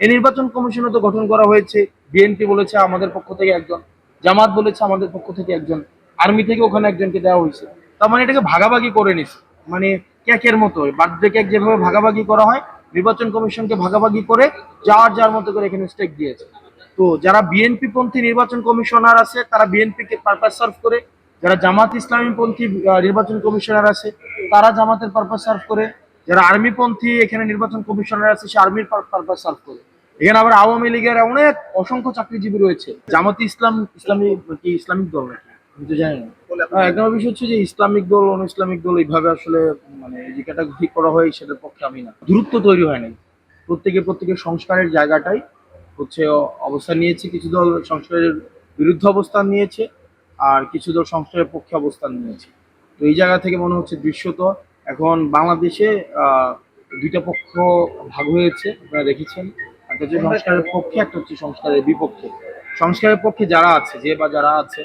এই নির্বাচন কমিশনে তো গঠন করা হয়েছে, বিএনপি বলেছে আমাদের পক্ষ থেকে একজন, জামাত বলেছে আমাদের পক্ষ থেকে একজন, আর্মি থেকে ওখানে একজনকে দেওয়া হয়েছে। তার মানে এটাকে ভাগাভাগি করে নিস মানে ক্যাকের মতো বার্থডে কেক যেভাবে ভাগাভাগি করা হয়, নির্বাচন কমিশনকে ভাগাভাগি করে যার যার মতো করে এখানে স্টেক দিয়েছে। তো যারা বিএনপি পন্থী নির্বাচন কমিশনার আছে, তারা বিএনপি কে পারপাস সার্ভ করে। যারা জামাত ইসলামী পন্থী নির্বাচন কমিশনার আছে, তারা জামাতের পারপাস সার্ভ করে। যারা আর্মি পন্থী এখানে নির্বাচন কমিশনার আছে, সে আর্মির পারপাস সার্ভ করে। এখানে আবার আওয়ামী লীগের অনেক অসংখ্য চাকরিজীবী রয়েছে। জামাতি ইসলাম ইসলামী ইসলামিক দল নাকি? আমি তো হ্যাঁ, এক বিষয় হচ্ছে যে ইসলামিক দল অন ইসলামিক দল এইভাবে আসলে মানে যে ক্যাটাগরি করা হয় সেটার পক্ষে আমি না। দূরত্ব তৈরি হয় নাই। প্রত্যেকে প্রত্যেকের সংস্কারের জায়গাটাই হচ্ছে অবস্থান নিয়েছে। কিছু দল সংস্কারের বিরুদ্ধে অবস্থান নিয়েছে আর কিছু দল সংস্কারের পক্ষে অবস্থান নিয়েছে। তো এই জায়গা থেকে মনে হচ্ছে দৃশ্যত এখন বাংলাদেশে দুইটা পক্ষ ভাগ হয়েছে আপনারা দেখেছেন। একটা হচ্ছে সংস্কারের পক্ষে একটা হচ্ছে সংস্কারের বিপক্ষে। সংস্কারের পক্ষে যারা আছে যে বা যারা আছে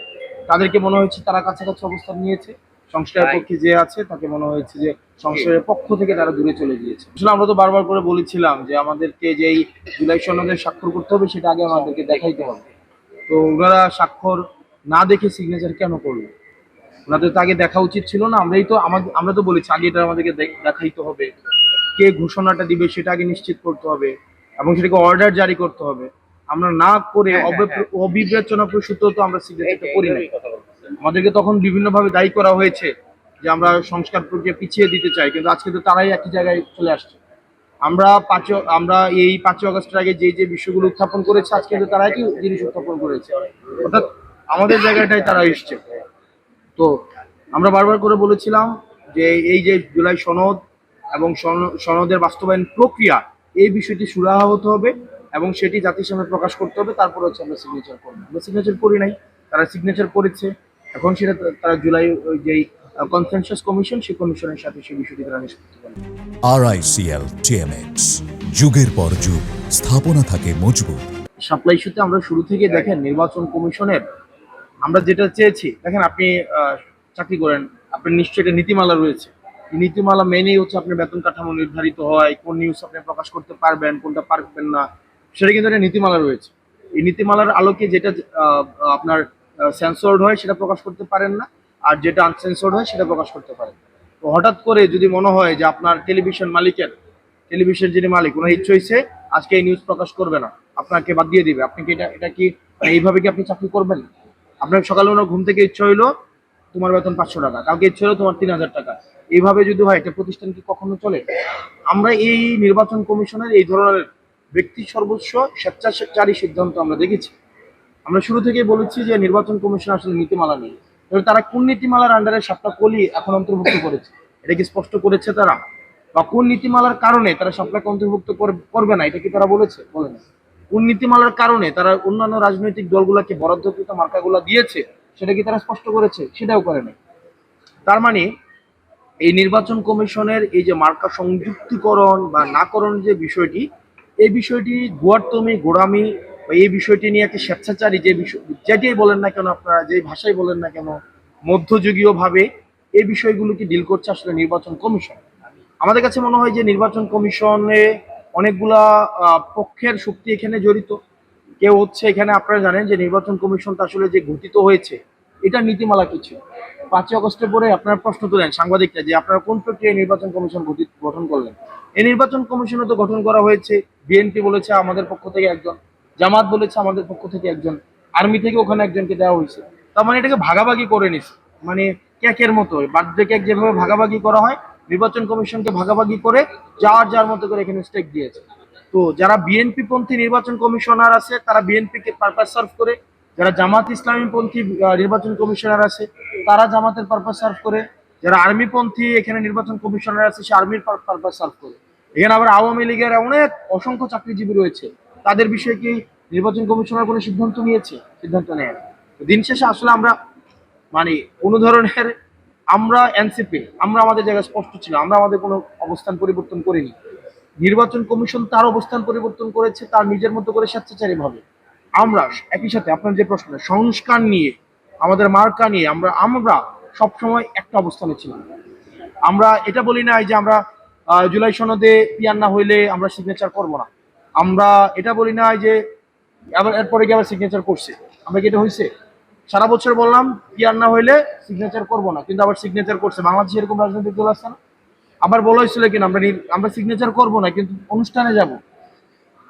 তাদেরকে মনে হচ্ছে তারা কাছাকাছি অবস্থান নিয়েছে। সংস্কারের পক্ষে যে আছে তাকে মনে হয়েছে যে সংস্কারের পক্ষ থেকে তারা দূরে চলে গিয়েছে। আসলে আমরা তো বারবার করে বলেছিলাম যে আমাদেরকে যেই জুলাই সনদে স্বাক্ষর করতে হবে সেটা আগে আমাদেরকে দেখাইতে হবে। তো ওনারা স্বাক্ষর না দেখে সিগনেচার কেন করল? ওনাদের তো আগে দেখা উচিত ছিল না আমরাই তো আমাদের আমরা তো বলেছি আগে এটা আমাদেরকে দেখাইতে হবে। কে ঘোষণাটা দিবে সেটা আগে নিশ্চিত করতে হবে। এবং সেটাকে অর্ডার জারি করতে হবে। আমরা না করে অবিবেচনা প্রসূত তো আমরা সিগনেচারটা করি না। আমাদেরকে তখন বিভিন্নভাবে দায়ী করা হয়েছে যে আমরা সংস্কার প্রক্রিয়া পিছিয়ে দিতে চাই কিন্তু আজকে তো তারাই একই জায়গায় চলে আসছে। আমরা পাঁচ আমরা এই পাঁচই আগস্টের আগে যে যে বিষয়গুলো উত্থাপন করেছে আজকে কিন্তু তারা একই জিনিস উত্থাপন করেছে। অর্থাৎ আমাদের জায়গাটাই তারা এসছে। তো আমরা বারবার করে বলেছিলাম যে এই যে জুলাই সনদ এবং সন- সনদের বাস্তবায়ন প্রক্রিয়া এই বিষয়টি সুরাহা হতে হবে এবং সেটি জাতির সামনে প্রকাশ করতে হবে। তারপর হচ্ছে আমরা সিগনেচার করব। আমরা সিগনেচার করি নাই তারা সিগনেচার করেছে। এখন সেটা তারা জুলাই ওই যেই কনসেনসাস কমিশন সেই কমিশনের সাথে সেই বিষয়টি তারা নিষ্পত্তি করে আরআইসিএল টিএমএক্স যুগের পর যুগ স্থাপনা থাকে মজবুত। সাপ্লাই ইস্যুতে আমরা শুরু থেকে দেখেন নির্বাচন কমিশনের আমরা যেটা চেয়েছি দেখেন আপনি চাকরি করেন আপনার নিশ্চয়ই একটা নীতিমালা রয়েছে। নীতিমালা মেনেই হচ্ছে আপনার বেতন কাঠামো নির্ধারিত হয়, কোন নিউজ আপনি প্রকাশ করতে পারবেন, কোনটা পারবেন না, সেটা কিন্তু একটা নীতিমালা রয়েছে। এই নীতিমালার আলোকে যেটা আপনার সেন্সর্ড হয় সেটা প্রকাশ করতে পারেন না, আর যেটা আনসেন্সর্ড হয় সেটা প্রকাশ করতে পারেন তো হঠাৎ করে যদি মনে হয় যে আপনার টেলিভিশন মালিকের টেলিভিশন যিনি মালিক ওনার ইচ্ছে হয়েছে আজকে এই নিউজ প্রকাশ করবে না, আপনাকে বাদ দিয়ে দিবে, আপনি কি এটা এটা কি, এইভাবে কি আপনি চাকরি করবেন? আপনার সকালে ওনার ঘুম থেকে ইচ্ছা হইল, তোমার বেতন পাঁচশো টাকা কাউকে ইচ্ছে হলো তোমার তিন হাজার টাকা। এইভাবে যদি হয় এটা প্রতিষ্ঠান কি কখনো চলে? আমরা এই নির্বাচন কমিশনের এই ধরনের ব্যক্তি সর্বস্ব স্বেচ্ছাচারী সিদ্ধান্ত আমরা দেখেছি। আমরা শুরু থেকেই বলেছি যে নির্বাচন কমিশন আসলে নীতিমালা নেই। তারা কোন নীতিমালার আন্ডারে সাতটা কলি এখন অন্তর্ভুক্ত করেছে? এটা কি স্পষ্ট করেছে তারা? বা কোন নীতিমালার কারণে তারা সাপলাকে অন্তর্ভুক্ত কর- করবে না? এটা কি তারা বলেছে? বলে না। কোন নীতিমালার কারণে তারা অন্যান্য রাজনৈতিক দলগুলোকে বরাদ্দকৃত মার্কাগুলো দিয়েছে, সেটা কি তারা স্পষ্ট করেছে? সেটাও করে নাই। তার মানে এই নির্বাচন কমিশনের এই যে মার্কা সংযুক্তিকরণ বা নাকরণ যে বিষয়টি, এই বিষয়টি গোয়ার্তমি, গোড়ামি বা এই বিষয়টি নিয়ে একটা স্বেচ্ছাচারী যে বিষয়, যেটাই বলেন না কেন আপনারা যে ভাষাই বলেন না কেন, মধ্যযুগীয়ভাবে এই বিষয়গুলোকে ডিল করছে আসলে নির্বাচন কমিশন। আমাদের কাছে মনে হয় যে নির্বাচন কমিশনে অনেকগুলা পক্ষের শক্তি এখানে জড়িত। কেউ হচ্ছে এখানে আপনারা জানেন যে নির্বাচন কমিশনটা আসলে যে গঠিত হয়েছে, এটা নীতিমালা কিছু। পাঁচই আগস্টের পরে আপনারা প্রশ্ন তোলেন সাংবাদিকরা যে আপনারা কোন প্রক্রিয়ায় নির্বাচন কমিশন গঠন করলেন? এই নির্বাচন কমিশনে তো গঠন করা হয়েছে। বিএনপি বলেছে আমাদের পক্ষ থেকে একজন, জামাত বলেছে আমাদের পক্ষ থেকে একজন, আর্মি থেকে ওখানে একজনকে দেওয়া হয়েছে। তার মানে এটাকে ভাগাভাগি করে নিছে। মানে ক্যাকের মতো বার্থডে কেক যেভাবে ভাগাভাগি করা হয়, নির্বাচন কমিশনকে ভাগাভাগি করে যার যার মতো করে এখানে স্টেক দিয়েছে। তো যারা বিএনপি পন্থী নির্বাচন কমিশনার আছে, তারা বিএনপিকে পারপাস সার্ভ করে। যারা জামাত ইসলামী পন্থী নির্বাচন কমিশনার আছে তারা জামাতের পারপাস সার্ভ করে, যারা আর্মি পন্থী এখানে নির্বাচন কমিশনার আছে, সে আর্মির পারপাস সার্ভ করে। এখানে আবার আওয়ামী লীগের অনেক অসংখ্য চাকরিজীবী রয়েছে। তাদের বিষয়ে কি নির্বাচন কমিশনার কোনো সিদ্ধান্ত নিয়েছে? সিদ্ধান্ত নেয় দিন শেষে আসলে আমরা মানে কোনো ধরনের আমরা এনসিপি আমরা আমাদের জায়গায় স্পষ্ট ছিল, আমরা আমাদের কোনো অবস্থান পরিবর্তন করিনি। নির্বাচন কমিশন তার অবস্থান পরিবর্তন করেছে, তার নিজের মতো করে স্বেচ্ছাচারী ভাবে। আমরা একই সাথে আপনার যে প্রশ্ন, সংস্কার নিয়ে আমাদের মার্কা নিয়ে আমরা আমরা সবসময় একটা অবস্থানে ছিলাম। আমরা এটা বলি না যে আমরা জুলাই সনদে পিয়ার না হইলে আমরা সিগনেচার করব না। আমরা এটা বলি না যে আবার এরপরে গিয়ে আবার সিগনেচার করছে। আমরা কি এটা হয়েছে সারা বছর বললাম আর না হইলে সিগনেচার করব না, কিন্তু আবার সিগনেচার করছে। বাংলাদেশে এরকম রাজনৈতিক দল আছে না? আবার বলা হয়েছিল কিনা আমরা আমরা সিগনেচার করব না, কিন্তু অনুষ্ঠানে যাব।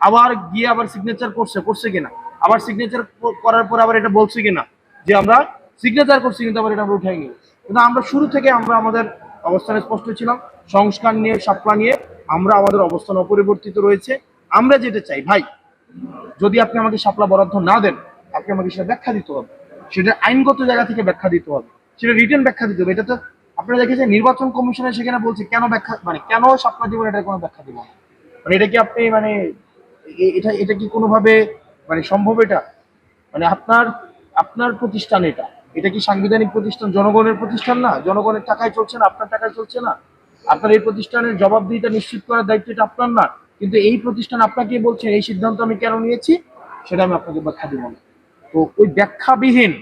আবার গিয়ে আবার সিগনেচার করছে করছে কিনা আবার সিগনেচার করার পর আবার এটা বলছে কিনা যে আমরা সিগনেচার করছি কিন্তু আবার এটা আমরা নিব কিন্তু আমরা শুরু থেকে আমরা আমাদের অবস্থানে স্পষ্ট ছিলাম, সংস্কার নিয়ে, সাপলা নিয়ে আমরা আমাদের অবস্থান অপরিবর্তিত রয়েছে। আমরা যেটা চাই, ভাই, যদি আপনি আমাকে শাপলা বরাদ্দ না দেন আপনি আমাকে সেটা ব্যাখ্যা দিতে হবে। সেটা আইনগত জায়গা থেকে ব্যাখ্যা দিতে হবে। সেটা রিটার্ন ব্যাখ্যা দিতে হবে। এটা তো আপনারা দেখেছেন, নির্বাচন কমিশনে সেখানে বলছে, কেন ব্যাখ্যা মানে কেন শাপলা দিবেন এটার কোনো ব্যাখ্যা দিব মানে এটা কি আপনি মানে এটা এটা কি কোনোভাবে মানে সম্ভব এটা? মানে আপনার আপনার প্রতিষ্ঠান এটা। এটা কি সাংবিধানিক প্রতিষ্ঠান? জনগণের প্রতিষ্ঠান না? জনগণের টাকায় চলছে না? আপনার টাকায় চলছে না? আপনার এই প্রতিষ্ঠানের জবাবদিহিতা নিশ্চিত করার দায়িত্ব এটা আপনার না? কিন্তু এই প্রতিষ্ঠান আপনাকে বলছে, এই সিদ্ধান্ত আমি কেন নিয়েছি? সেটা আমি আপনাকে ব্যাখ্যা দিব না। তো ওই ব্যাখ্যাবিহীন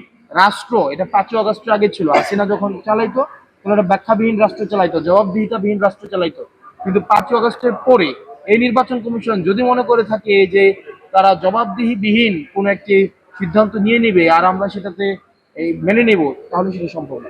রাষ্ট্র, এটা পাঁচই আগস্টের আগে ছিল, হাসিনা যখন চালাইতো, তখন একটা ব্যাখ্যাবিহীন রাষ্ট্র চালাইতো, জবাবদিহিতাবিহীন রাষ্ট্র চালাইতো। কিন্তু পাঁচই আগস্টের পরে এই নির্বাচন কমিশন যদি মনে করে থাকে যে তারা জবাবদিহিবিহীন কোনো একটি সিদ্ধান্ত নিয়ে নিবে আর আমরা সেটাতে এই মেনে নেব তাহলে সেটা সম্ভব না।